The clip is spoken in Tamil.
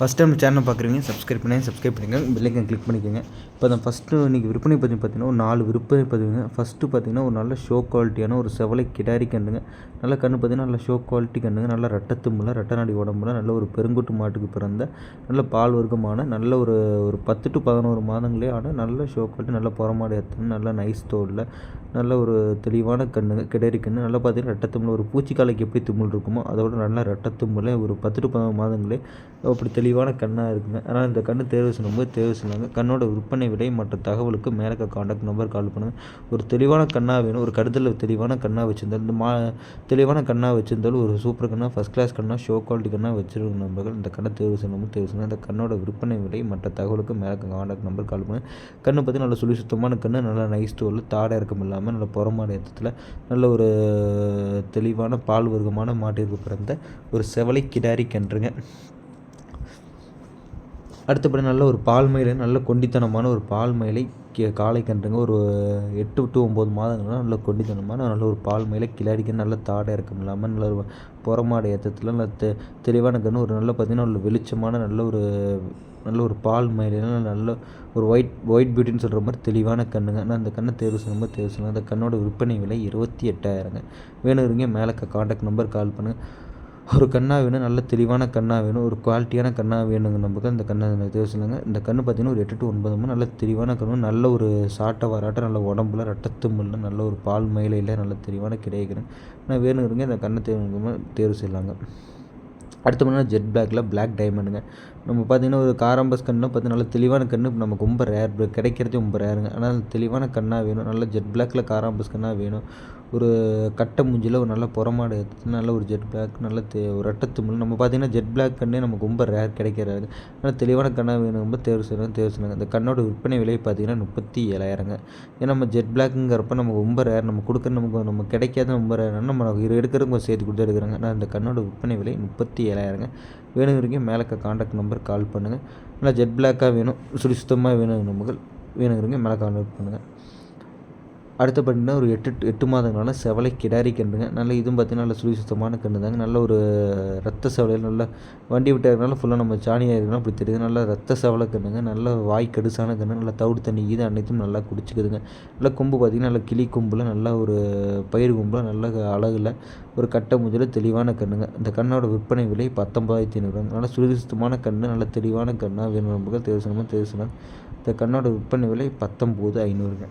ஃபஸ்ட் டைம் சேனல் பார்க்குறீங்க சப்ஸ்கிரைப் பண்ணி சப்ஸ்கிரைப் பண்ணிக்கோங்க பெல்லைக்கன் கிளிக் பண்ணிக்கோங்க. இப்போ தான் ஃபஸ்ட்டு இன்றைக்கி விற்பனை பற்றி பார்த்தீங்கன்னா ஒரு நாலு விற்பனை பதிவுங்க. ஃபஸ்ட்டு பார்த்தீங்கன்னா ஒரு நல்ல ஷோ குவாலிட்டியான ஒரு செவலை கிடாரி கண்டுங்க நல்ல கன்று பார்த்தீங்கன்னா நல்ல ஷோ குவாலிட்டி கண்டுங்க நல்ல ரெட்டத்தும்பில் ரெட்ட நாடி உடம்புல நல்ல ஒரு பெருங்குட்டு மாட்டுக்கு பிறந்த நல்ல பால் வர்க்கமான நல்ல ஒரு ஒரு பத்து டு பதினோரு மாதங்களே ஆன நல்ல ஷோ குவாலிட்டி நல்ல புறமாடு எத்தனை நல்ல நைஸ் தோடில் நல்ல ஒரு தெளிவான கண்ணுங்க கிடரி கண்ணு. நல்லா பார்த்தீங்கன்னா ரெட்டத்தும்பில் ஒரு பூச்சிக்காலைக்கு எப்படி தும்மல் இருக்குமோ அதோட நல்ல ரெட்டத்தும்பில் ஒரு பத்து டு பதினோரு மாதங்களே அப்படி தெளிவான கண்ணாக இருக்குங்க. ஆனால் இந்த கண்ணு தேர்வு செய்யும்போது தேர்வு செய்யலாங்க. கண்ணோட விற்பனை விலை மற்ற தகவலுக்கு மேலக்க காண்டாக்ட் நம்பர் கால் பண்ணுங்கள் ஒரு தெளிவான கண்ணாக வேணும். ஒரு கருத்தில் தெளிவான கண்ணாக வச்சுருந்தால் இந்த மா தெளிவான கண்ணாக வச்சுருந்தாலும் ஒரு சூப்பர் கண்ணாக ஃபஸ்ட் கிளாஸ் கண்ணாக ஷோ குவாலிட்டி கண்ணாக வச்சுருக்க நண்பர்கள் இந்த கண்ணை தேர்வு செய்யணும் தேர்வு செய்யணும். இந்த கண்ணோட விற்பனை விலை மற்ற தகவலுக்கு மேலக்க காண்டாக்ட் நம்பர் கால் பண்ணுங்கள் கண்ணு பற்றி நல்ல சுழி சுத்தமான கண்ணு நல்லா நைஸ் டோல் தாடை இறக்கம் இல்லாமல் நல்ல புறமான இடத்துல நல்ல ஒரு தெளிவான பால் வர்க்கமான மாட்டிற்கு பிறந்த ஒரு செவலை கிடாரி கன்றுங்க. அடுத்தபடி நல்ல ஒரு பால் மயிலை நல்ல கொண்டித்தனமான ஒரு பால் மயிலை காளை கன்றுங்க. ஒரு எட்டு டு ஒம்பது மாதங்கள்லாம் நல்ல கொண்டித்தனமான நல்ல ஒரு பால் மயிலை கிளாடிக்க நல்ல தாடை இறக்கம் இல்லாமல் நல்ல ஒரு புறமாடை ஏற்றத்தில் நல்ல தெ தெளிவான கன்று ஒரு நல்ல பார்த்திங்கன்னா ஒரு வெளிச்சமான நல்ல ஒரு நல்ல ஒரு பால் மயிலாம் நல்ல ஒரு ஒயிட் ஒயிட் பியூட்டின்னு சொல்கிற மாதிரி தெளிவான கண்ணுங்க நான் அந்த கண்ணை தேர்வு செய்யும்போது தேர்வு செய்யலாம். அந்த கண்ணோட விற்பனை விலை இருபத்தி எட்டாயிரங்க. வேணுங்கிறீங்க மேலே காண்டாக்ட் நம்பர் கால் பண்ணுங்கள் ஒரு கண்ணாக வேணும் நல்ல தெளிவான கண்ணாக வேணும் ஒரு குவாலிட்டியான கண்ணாக வேணுங்க நமக்கு அந்த கண்ணை தேவை சொல்லுங்க. இந்த கண்ணு பார்த்திங்கன்னா ஒரு எட்டு டு ஒன்பது மணி நல்ல தெளிவான கண்ணு நல்ல ஒரு சாட்டை வராட்ட நல்ல உடம்புல ரட்டத்தும்புல நல்ல ஒரு பால் மயிலையில் நல்ல தெளிவான கிடைக்கிறேன் நான் வேணுங்கிறங்க இந்த கண்ணை தேவை தேர்வு செய்யலாங்க. அடுத்த பண்ணால் ஜெட் பிளாக்ல பிளாக் டைமண்டுங்க நம்ம பார்த்திங்கன்னா ஒரு காராம்பஸ் கண்ணு பார்த்து நல்ல தெளிவான கண்ணு நமக்கு ரொம்ப ரேர் கிடைக்கிறதே ரொம்ப ரேருங்க ஆனால் தெளிவான கண்ணாக வேணும் நல்ல ஜெட் பிளாக்ல காராம்பஸ் கண்ணாக வேணும். ஒரு கட்டை மூஞ்சியில் ஒரு நல்ல புறமாடு எடுத்து நல்ல ஒரு ஜெட் பிளாக் நல்ல தே ஒரு ரெட்டத்துமுள் நம்ம பார்த்திங்கன்னா ஜெட் பிளாக் கண்ணே நமக்கு ரொம்ப ரேர் கிடைக்கிறாரு ஆனால் தெளிவான கண்ணாக வேணும். ரொம்ப தேர்வு செய்யணும் தேர்வு செய்யணும். அந்த கண்ணோட விற்பனை விலை பார்த்திங்கன்னா முப்பத்தி ஏழாயிரங்க. ஏன்னா நம்ம ஜெட் பிளாக்குங்கிறப்ப நமக்கு ரொம்ப ரேர் நம்ம கொடுக்குற நமக்கு நம்ம கிடைக்காத ரொம்ப ரேர் நம்ம எடுக்கிறவங்க சேர்த்து கொடுத்து எடுக்கிறாங்க. ஆனால் அந்த கண்ணோட விற்பனை விலை முப்பத்தி ஏழாயிரங்க. வேணுங்கிறீங்க மேலே காண்டாக்ட் நம்பர் கால் பண்ணுங்கள் நல்லா ஜெட் பிளாக்காக வேணும். சுடி சுத்தமாக வேணும். நமக்கு வேணுங்கிறவங்க மேலே காண்டாக்ட் பண்ணுங்கள் அடுத்து பார்த்திங்கன்னா ஒரு எட்டு எட்டு மாதங்களான செவலை கிடாரி கன்றுங்க. நல்ல இதுவும் பார்த்திங்கன்னா நல்ல சுழி சுத்தமான கன்று தாங்க நல்ல ஒரு ரத்த செவலையில் நல்ல வண்டி விட்டாருனால ஃபுல்லாக நம்ம சாணியாக இருக்கணும் அப்படி தெரியுது. நல்ல ரத்த செவலை கன்றுங்க. நல்ல வாய் கடுசான கன்று. நல்லா தவிடு தண்ணி இது அனைத்தும் நல்லா குடிச்சிக்குதுங்க. நல்லா கொம்பு பார்த்திங்கன்னா நல்லா கிளி கொம்பில் நல்லா ஒரு பயிர் கொம்பில் நல்ல அழகில் ஒரு கட்டை முதில் தெளிவான கண்ணுங்க இந்த கண்ணோட விற்பனை விலை பத்தொம்பதாயிரத்தி ஐநூறுவாங்க நல்லா சுழி சுத்தமான கன்று. நல்ல தெளிவான கண்ணாக வேணும் நமக்கு தேர்வு செய்யணுமா இந்த கண்ணோட விற்பனை விலை பத்தொம்போது ஐநூறுங்க.